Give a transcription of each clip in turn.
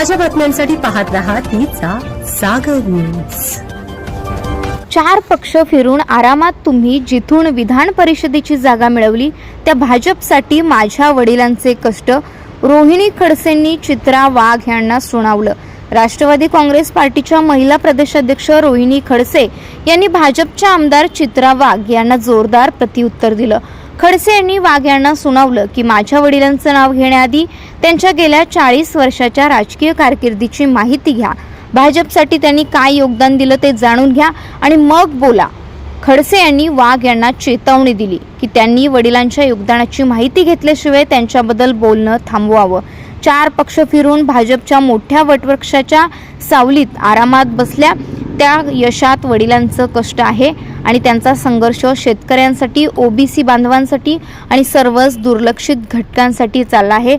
ताज्या बातम्यांसाठी पाहत रहा तिचा सागर न्यूज चार पक्ष फिरून आरामात तुम्ही जिथून विधान परिषदेची जागा मिळवली त्या भाजपसाठी माझ्या वडिलांचे कष्ट रोहिणी खडसेंनी चित्रा वाघ यांना सुनावलं. राष्ट्रवादी काँग्रेस पार्टीच्या महिला प्रदेशाध्यक्ष रोहिणी खडसे यांनी भाजपच्या आमदार चित्रा वाघ यांना जोरदार प्रत्युत्तर दिलं. खडसे यांनी वाघ यांना सुनावलं की माझ्या वडिलांचं नाव घेण्याआधी त्यांच्या गेल्या चाळीस वर्षाच्या राजकीय कारकिर्दीची माहिती घ्या. भाजपसाठी त्यांनी काय योगदान दिलं ते जाणून घ्या आणि मग बोला. खडसे यांनी वाघ यांना चेतावणी दिली की त्यांनी वडिलांच्या योगदानाची माहिती घेतल्याशिवाय त्यांच्याबद्दल बोलणं थांबवावं. चार पक्ष फिरून भाजपच्या मोठ्या वटवृक्षाच्या सावलीत आरामात बसल्या. त्या यशात वडिलांचं कष्ट आहे आणि त्यांचा संघर्ष शेतकऱ्यांसाठी ओबीसी बांधवांसाठी आणि सर्वच दुर्लक्षित घटकांसाठी चालला आहे.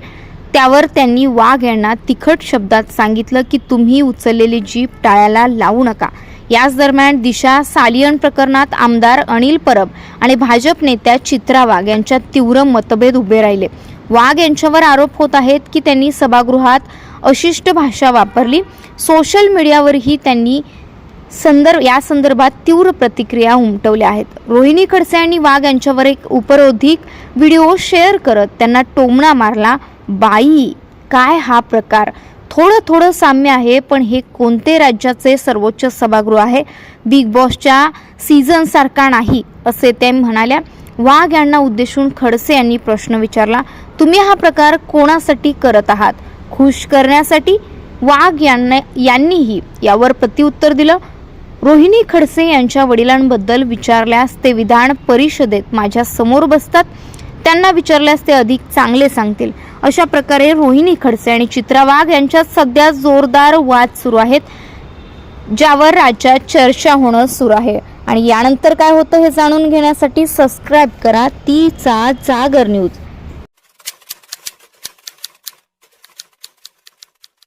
त्यावर त्यांनी वाघ यांना तिखट शब्दात सांगितलं की तुम्ही उचललेली जीप टाळ्याला लावू नका. याच दरम्यान दिशा सालियन प्रकरणात आमदार अनिल परब आणि भाजप नेत्या चित्रा वाघ यांच्यात तीव्र मतभेद उभे राहिले. वाघ यांच्यावर आरोप होत आहेत की त्यांनी सभागृहात अशिष्ट भाषा वापरली. सोशल मीडियावरही त्यांनी संदर्भ या संदर्भात तीव्र प्रतिक्रिया उमटवल्या आहेत. रोहिणी खडसे आणि वाघ यांच्यावर एक उपरोधिक व्हिडिओ शेअर करत त्यांना टोमणा मारला बाई काय हा प्रकार? थोडं थोडं साम्य आहे पण हे कोणते राज्याचे सर्वोच्च सभागृह आहे? बिग बॉसच्या सीझन सारखा नाही असे ते म्हणाल्या. वाघ यांना उद्देशून खडसे यांनी प्रश्न विचारला तुम्ही हा प्रकार कोणासाठी करत आहात? खुश करण्यासाठी? वाघ यांना यांनीही यावर प्रतिउत्तर दिलं. रोहिणी खडसे यांच्या वडिलांबद्दल विचारल्यास ते विधान परिषदेत माझ्यासमोर बसतात. त्यांना विचारल्यास ते अधिक चांगले सांगतील. अशा प्रकारे रोहिणी खडसे आणि चित्रा वाघ यांच्यात सध्या जोरदार वाद सुरू आहेत ज्यावर राज्यात चर्चा होणं सुरू आहे. आणि यानंतर काय होतं हे जाणून घेण्यासाठी सबस्क्राईब करा. तीचा जागर न्यूज